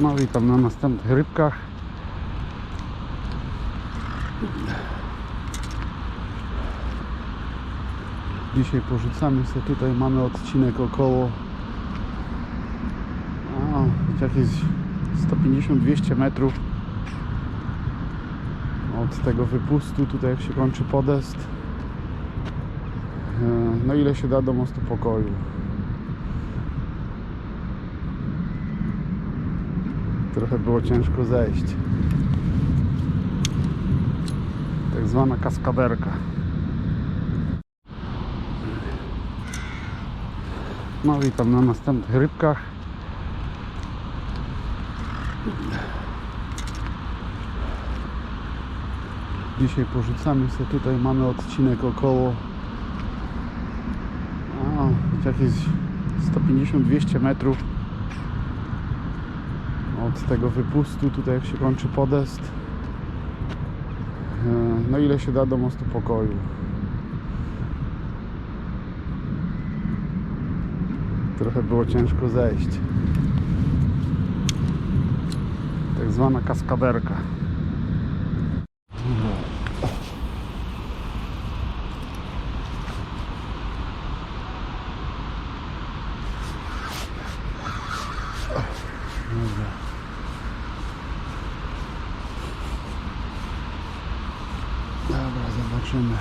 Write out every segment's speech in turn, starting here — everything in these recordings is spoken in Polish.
No witam na następnych rybkach. Dzisiaj porzucamy sobie tutaj, mamy odcinek około a, jakieś 150-200 metrów od tego wypustu, tutaj jak się kończy podest. E, No ile się da do mostu pokoju. Trochę było ciężko zejść. Tak zwana kaskaderka. No witam na następnych rybkach. Dzisiaj porzucamy sobie tutaj, mamy odcinek około a, jakieś 150-200 metrów od tego wypustu, tutaj jak się kończy podest. E, No ile się da do mostu pokoju. Trochę było ciężko zejść. Tak zwana kaskaderka. Dobra. Dobra, zobaczymy.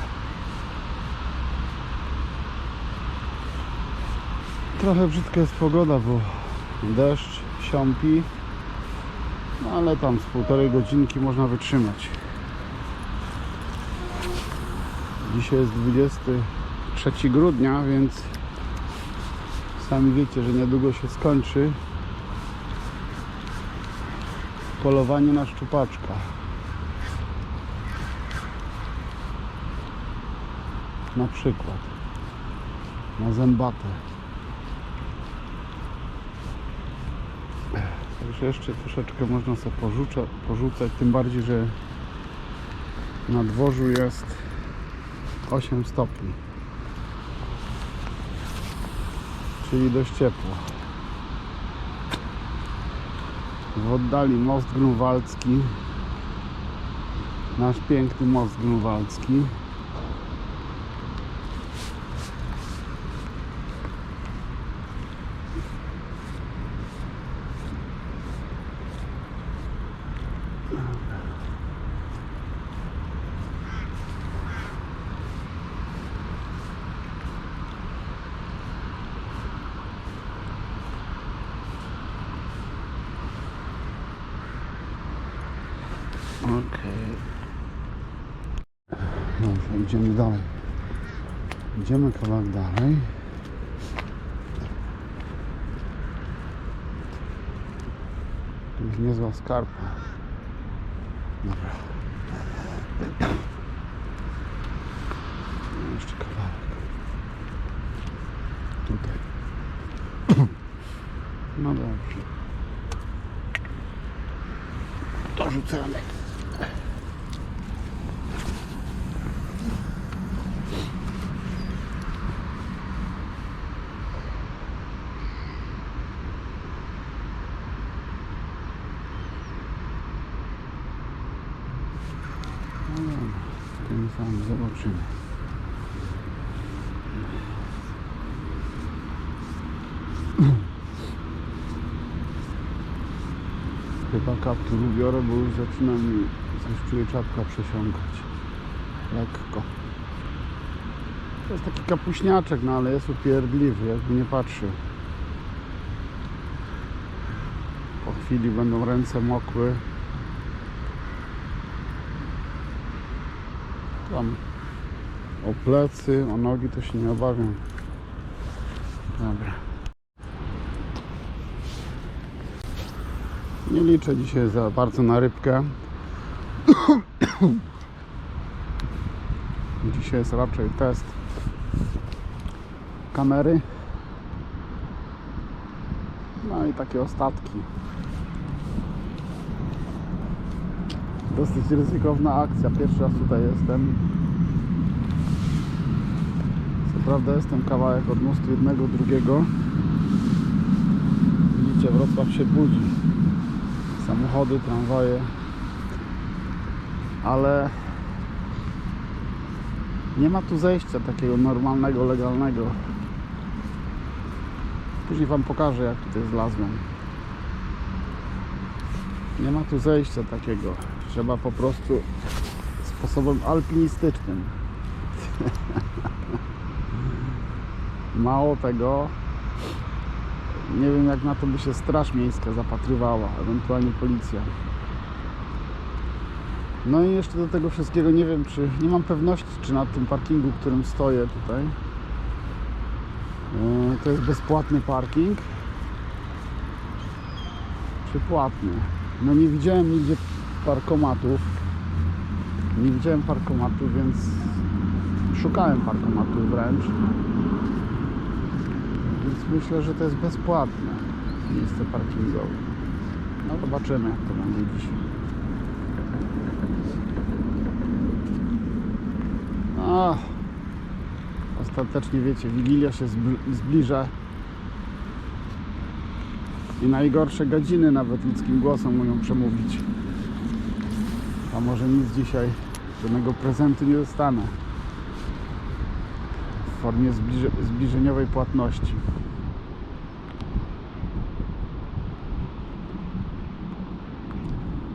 Trochę brzydka jest pogoda, bo deszcz siąpi, no ale tam z półtorej godzinki można wytrzymać. Dzisiaj jest 23 grudnia, więc sami wiecie, że niedługo się skończy polowanie na szczupaczka. Na przykład na zębatę. Także jeszcze troszeczkę można sobie porzuca, porzucać, tym bardziej, że na dworzu jest 8 stopni. Czyli dość ciepło. W oddali most grunwaldzki. Nasz piękny most grunwaldzki. Dobrze, idziemy dalej. Idziemy kawałek dalej. Tu jest niezła skarpa. Dobra. No, Jeszcze kawałek. Tutaj. No dobrze. To rzucamy. No dobra, ten sam zobaczymy. Chyba kaptur ubiorę, bo już zaczyna mi coś czuję czapka przesiąkać. Lekko. To jest taki kapuśniaczek, no ale jest upierdliwy, jakby nie patrzył. Po chwili będą ręce mokłe. Tam o plecy, o nogi to się nie obawiam. Dobra. Nie liczę dzisiaj za bardzo na rybkę. Dzisiaj jest raczej test kamery. No i takie ostatki. Dosyć ryzykowna akcja. Pierwszy raz tutaj jestem. Co prawda jestem kawałek od mostu jednego, drugiego. Widzicie, Wrocław się budzi. samochody, tramwaje, ale nie ma tu zejścia takiego normalnego, legalnego. Później Wam pokażę, jak tutaj zlazłem. Nie ma tu zejścia takiego. Trzeba po prostu sposobem alpinistycznym. Mało tego, nie wiem jak na to by się Straż Miejska zapatrywała, ewentualnie policja. No i jeszcze do tego wszystkiego nie wiem, czy nie mam pewności, czy na tym parkingu, którym stoję tutaj, yy, to jest bezpłatny parking, czy płatny. No nie widziałem nigdzie parkomatów. Nie widziałem parkomatów, więc szukałem parkomatów wręcz. Więc myślę, że to jest bezpłatne miejsce parkingowe. No zobaczymy jak to będzie dzisiaj. Ach, ostatecznie wiecie, Wigilia się zbl- zbliża i najgorsze godziny nawet ludzkim głosem mówią przemówić. A może nic dzisiaj, żadnego prezentu nie dostanę w formie zbliże, zbliżeniowej płatności.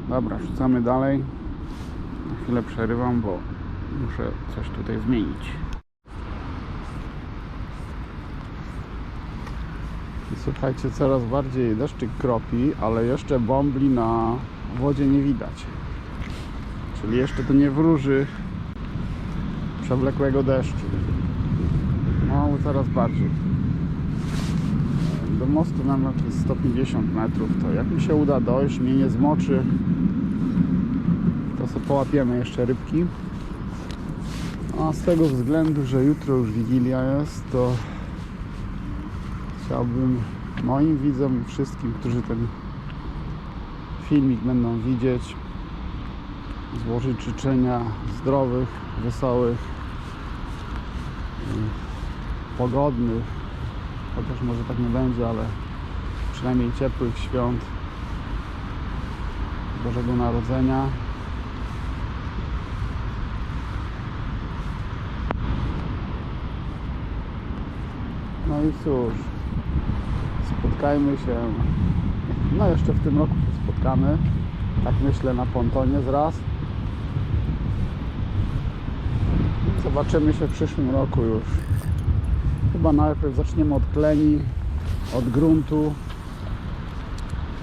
Dobra, rzucamy dalej. Na chwilę przerywam, bo muszę coś tutaj zmienić. I słuchajcie, coraz bardziej deszczyk kropi, ale jeszcze bombli na wodzie nie widać. Czyli jeszcze to nie wróży przewlekłego deszczu. No, coraz bardziej. Do mostu mam jakieś 150 metrów, to jak mi się uda dojść, mnie nie zmoczy, to sobie połapiemy jeszcze rybki. A z tego względu, że jutro już Wigilia jest, to chciałbym moim widzom i wszystkim, którzy ten filmik będą widzieć, złożyć życzenia zdrowych, wesołych, pogodnych, chociaż może tak nie będzie, ale przynajmniej ciepłych świąt Bożego Narodzenia. No i cóż, spotkajmy się, no jeszcze w tym roku się spotkamy, tak myślę na pontonie zraz. Zobaczymy się w przyszłym roku już. Chyba najpierw zaczniemy od kleni, od gruntu.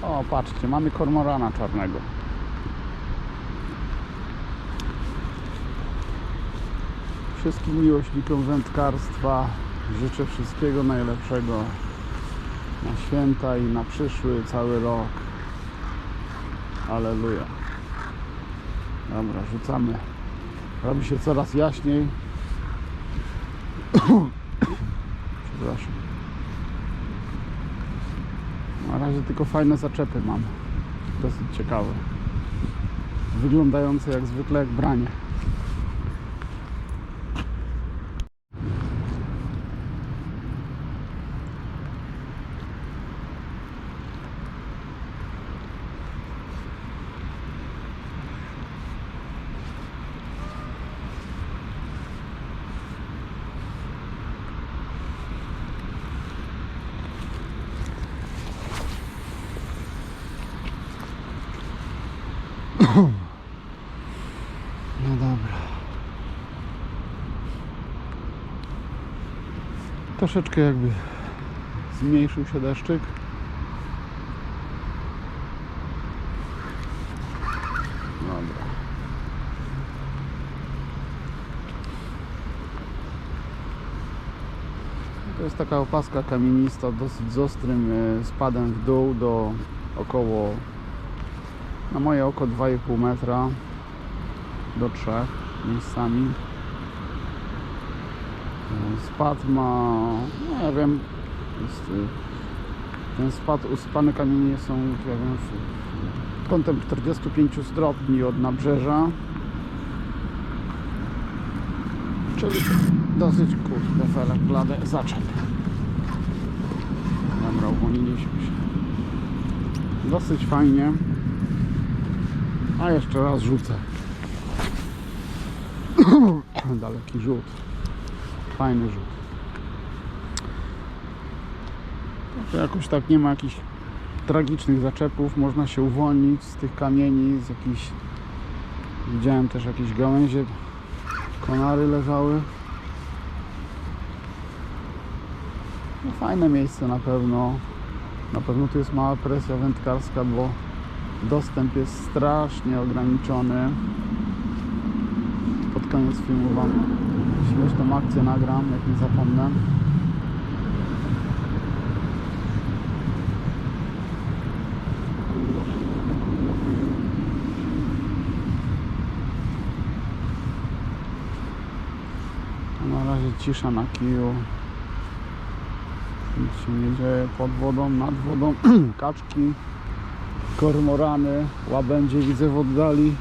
O, patrzcie, mamy kormorana czarnego. Wszystkim miłośnikom wędkarstwa życzę wszystkiego najlepszego na święta i na przyszły cały rok. Aleluja. Dobra, rzucamy. Robi się coraz jaśniej. Przepraszam. Na razie tylko fajne zaczepy mam. Dosyć ciekawe. Wyglądające jak zwykle jak branie. No dobra. Troszeczkę jakby zmniejszył się deszczyk. Dobra. To jest taka opaska kamienista dosyć z ostrym e, spadem w dół do około na moje oko 2,5 metra do 3 miejscami. Spad ma, no ja wiem, jest, y, ten spad, usypane kamienie są, ja wiem, kątem 45 stopni od nabrzeża. Czyli dosyć kurde felek blade zaczep. Dobra, uwolniliśmy się. Dosyć fajnie. A jeszcze raz rzucę. Daleki rzut. Fajny rzut. To jakoś tak nie ma jakichś tragicznych zaczepów. Można się uwolnić z tych kamieni, z jakichś... Widziałem też jakieś gałęzie. Konary leżały. No fajne miejsce na pewno. Na pewno tu jest mała presja wędkarska, bo dostęp jest strasznie ograniczony. Pod koniec filmu Wam śmieszną akcję nagram, jak nie zapomnę. Na razie cisza na kiju. Nic się nie dzieje pod wodą, nad wodą. Kaczki, kormorany, łabędzie widzę w oddali.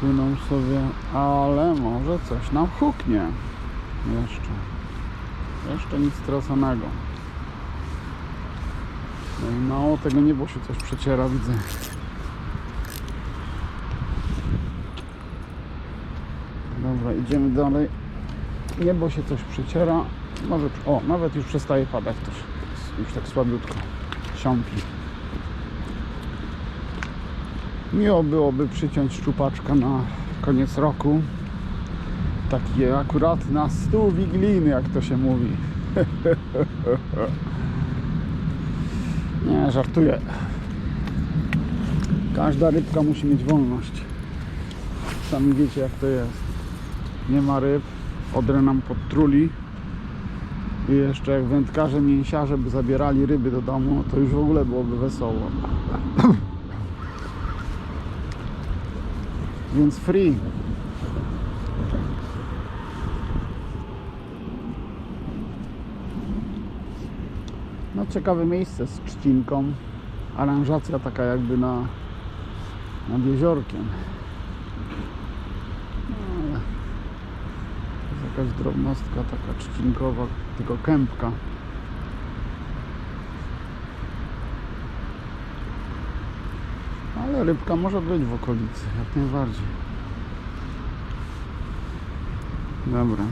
Płyną sobie, ale może coś nam huknie. Jeszcze. Jeszcze nic straconego. No i mało tego niebo się coś przeciera, widzę. Dobra, idziemy dalej. Niebo się coś przeciera. Może, o, nawet już przestaje padać też. Już tak słabiutko. Siąpi. Miło byłoby przyciąć szczupaczka na koniec roku. Takie akurat na stół wigilijny, jak to się mówi. Nie, żartuję. Każda rybka musi mieć wolność. Sami wiecie jak to jest. Nie ma ryb, odrę nam podtruli. I jeszcze jak wędkarze, mięsiarze by zabierali ryby do domu, to już w ogóle byłoby wesoło. Więc free. No ciekawe miejsce z trzcinką. Aranżacja taka jakby na nad jeziorkiem. No, jest jakaś drobnostka taka trzcinkowa, tylko kępka. Ale rybka może być w okolicy, jak najbardziej. Dobra.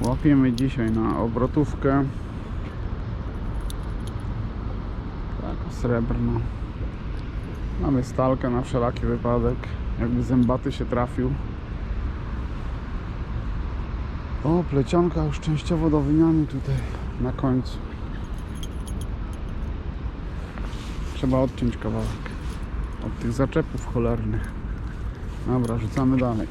Łapiemy dzisiaj na obrotówkę. Tak, srebrno. Mamy stalkę na wszelaki wypadek. Jakby zębaty się trafił. O, plecionka już częściowo do wymiany tutaj na końcu. Trzeba odciąć kawałek od tych zaczepów cholernych. Dobra, rzucamy dalej.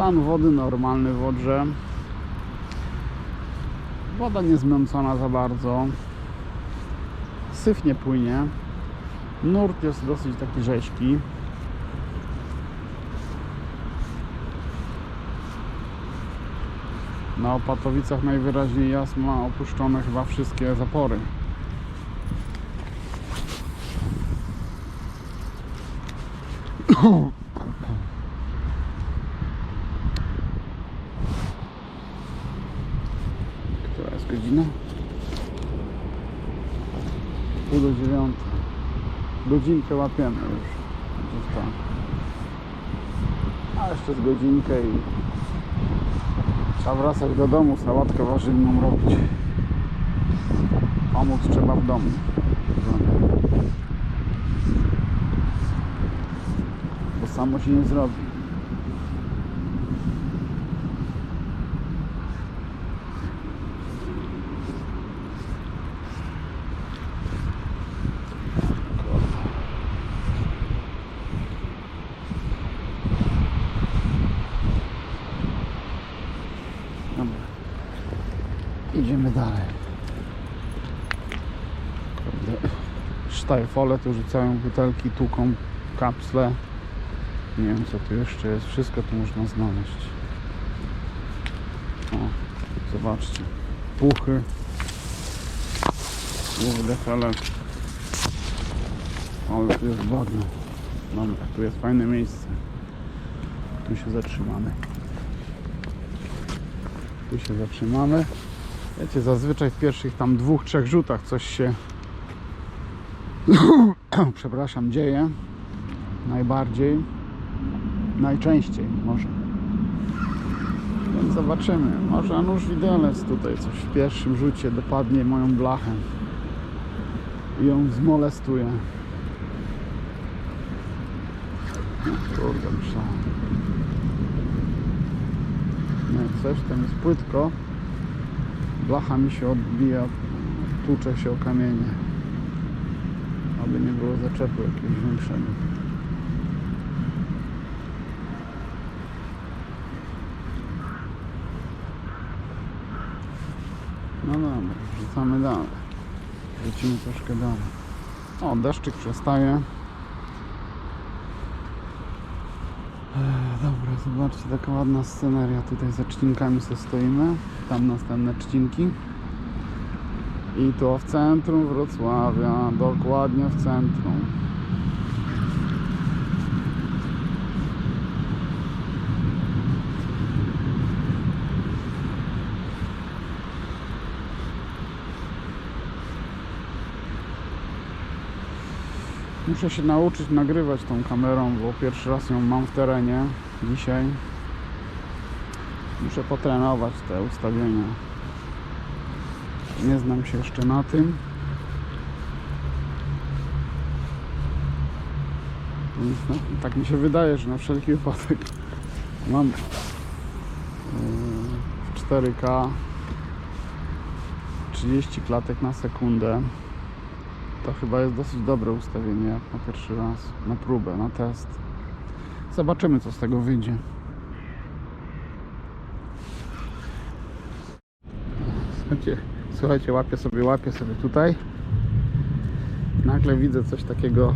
Stan wody normalny w Odrze. Woda nie za bardzo. Syf nie płynie. Nurt jest dosyć taki rzeźki. Na Opatowicach najwyraźniej jas ma opuszczone chyba wszystkie zapory. Która jest godzina? Pół do dziewiątej. Godzinkę łapiemy już. Gdzieś tak. A jeszcze z godzinkę i trzeba wracać do domu, sałatkę warzywną robić. Pomóc trzeba w domu. Bo samo się nie zrobi. Dobra. Idziemy dalej. sztajfole tu rzucają butelki, tuką, kapsle. Nie wiem co tu jeszcze jest, wszystko tu można znaleźć. O, zobaczcie. Puchy. Główny felek. Ale tu jest bagno. Dobra, tu jest fajne miejsce. Tu się zatrzymamy. Tu się zatrzymamy. Wiecie, zazwyczaj w pierwszych tam dwóch, trzech rzutach coś się przepraszam, dzieje. Najbardziej. Najczęściej może. Więc zobaczymy. Może nóż widelec tutaj coś w pierwszym rzucie dopadnie moją blachę i ją zmolestuje. No, Kurde, myślałem. No coś, tam jest płytko. Blacha mi się odbija, tłucze się o kamienie. Aby nie było zaczepu jakiegoś większego. No dobra, wrzucamy dalej. Wrzucimy troszkę dalej. O, deszczyk przestaje. Dobra, zobaczcie, taka ładna sceneria. Tutaj za trzcinkami sobie stoimy. Tam następne trzcinki. I to w centrum Wrocławia, dokładnie w centrum. Muszę się nauczyć nagrywać tą kamerą, bo pierwszy raz ją mam w terenie dzisiaj. Muszę potrenować te ustawienia. Nie znam się jeszcze na tym. Więc no, tak mi się wydaje, że na wszelki wypadek mam yy, w 4K 30 klatek na sekundę. To chyba jest dosyć dobre ustawienie jak na pierwszy raz, na próbę, na test. Zobaczymy co z tego wyjdzie. Słuchajcie, słuchajcie, łapię sobie, łapię sobie tutaj. Nagle widzę coś takiego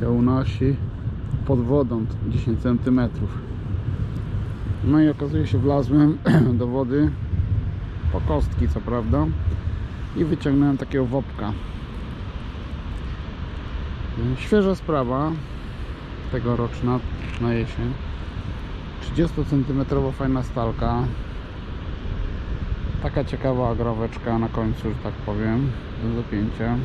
się unosi pod wodą 10 cm. No i okazuje się wlazłem do wody po kostki co prawda i wyciągnąłem takiego wopka. Świeża sprawa tegoroczna na jesień. 30 cm fajna stalka. Taka ciekawa agroweczka na końcu, że tak powiem, do dopięcia.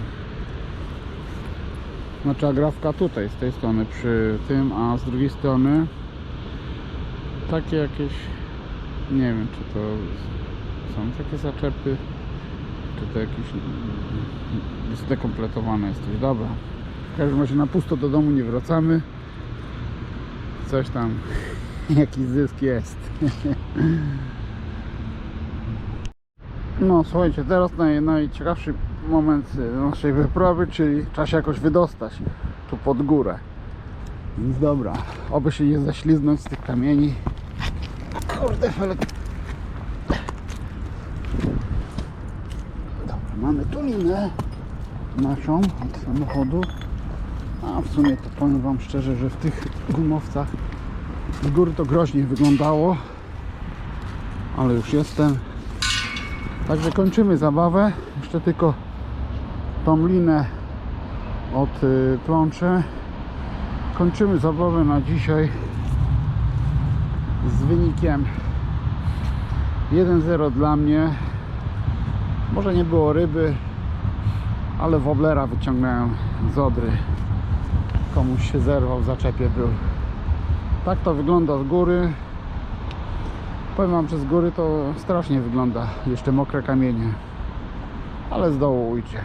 Znaczy agrawka tutaj, z tej strony przy tym, a z drugiej strony takie jakieś, nie wiem czy to są takie zaczepy, czy to jakieś jest dekompletowane jest coś. Dobra. Każdym razie na pusto do domu nie wracamy. Coś tam, jakiś zysk jest. No słuchajcie, teraz naj, najciekawszy moment naszej wyprawy, czyli trzeba się jakoś wydostać tu pod górę. Więc dobra, oby się nie zaśliznąć z tych kamieni. Kurde, felek. Dobra, mamy tu linę naszą od samochodu. A w sumie to powiem Wam szczerze, że w tych gumowcach z góry to groźnie wyglądało. Ale już jestem. Także kończymy zabawę. Jeszcze tylko tą linę od y, plączy. Kończymy zabawę na dzisiaj z wynikiem 1-0 dla mnie. Może nie było ryby, ale woblera wyciągnąłem z Odry. Komuś się zerwał w zaczepie był. Tak to wygląda z góry. Powiem wam, że z góry to strasznie wygląda. Jeszcze mokre kamienie. Ale z dołu ujdzie.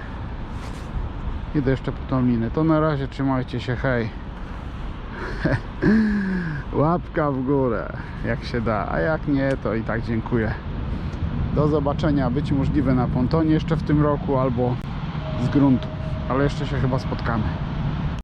Idę jeszcze po tą linę. To na razie trzymajcie się, hej. Łapka w górę, jak się da. A jak nie, to i tak dziękuję. Do zobaczenia. Być możliwe na pontonie jeszcze w tym roku albo z gruntu. Ale jeszcze się chyba spotkamy.